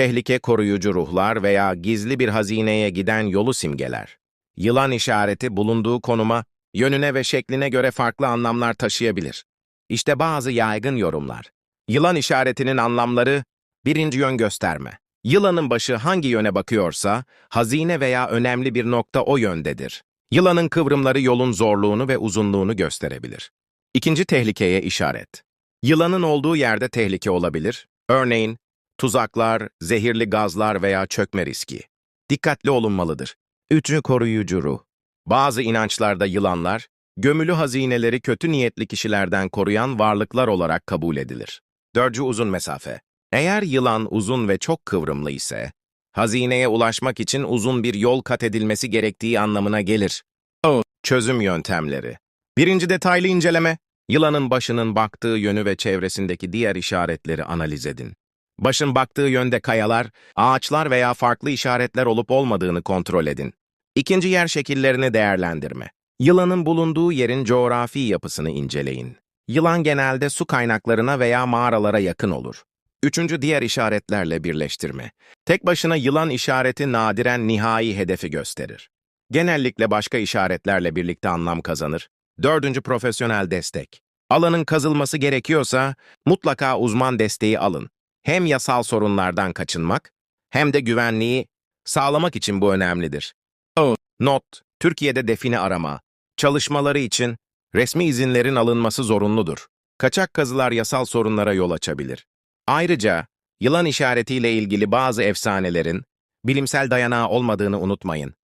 tehlike koruyucu ruhlar veya gizli bir hazineye giden yolu simgeler. Yılan işareti bulunduğu konuma, yönüne ve şekline göre farklı anlamlar taşıyabilir. İşte bazı yaygın yorumlar. Yılan işaretinin anlamları, birinci yön gösterme. Yılanın başı hangi yöne bakıyorsa, hazine veya önemli bir nokta o yöndedir. Yılanın kıvrımları yolun zorluğunu ve uzunluğunu gösterebilir. İkinci tehlikeye işaret. Yılanın olduğu yerde tehlike olabilir. Örneğin, tuzaklar, zehirli gazlar veya çökme riski. Dikkatli olunmalıdır. Üçü koruyucu ruh. Bazı inançlarda yılanlar, gömülü hazineleri kötü niyetli kişilerden koruyan varlıklar olarak kabul edilir. Dördüncü uzun mesafe. Eğer yılan uzun ve çok kıvrımlı ise, hazineye ulaşmak için uzun bir yol kat edilmesi gerektiği anlamına gelir. O, çözüm yöntemleri. Birinci detaylı inceleme, yılanın başının baktığı yönü ve çevresindeki diğer işaretleri analiz edin. Başın baktığı yönde kayalar, ağaçlar veya farklı işaretler olup olmadığını kontrol edin. İkinci yer şekillerini değerlendirme. Yılanın bulunduğu yerin coğrafi yapısını inceleyin. Yılan genelde su kaynaklarına veya mağaralara yakın olur. Üçüncü diğer işaretlerle birleştirme. Tek başına yılan işareti nadiren nihai hedefi gösterir. Genellikle başka işaretlerle birlikte anlam kazanır. Dördüncü profesyonel destek. Alanın kazılması gerekiyorsa mutlaka uzman desteği alın. Hem yasal sorunlardan kaçınmak hem de güvenliği sağlamak için bu önemlidir. Not. Türkiye'de define arama. Çalışmaları için resmi izinlerin alınması zorunludur. Kaçak kazılar yasal sorunlara yol açabilir. Ayrıca yılan işaretiyle ilgili bazı efsanelerin bilimsel dayanağı olmadığını unutmayın.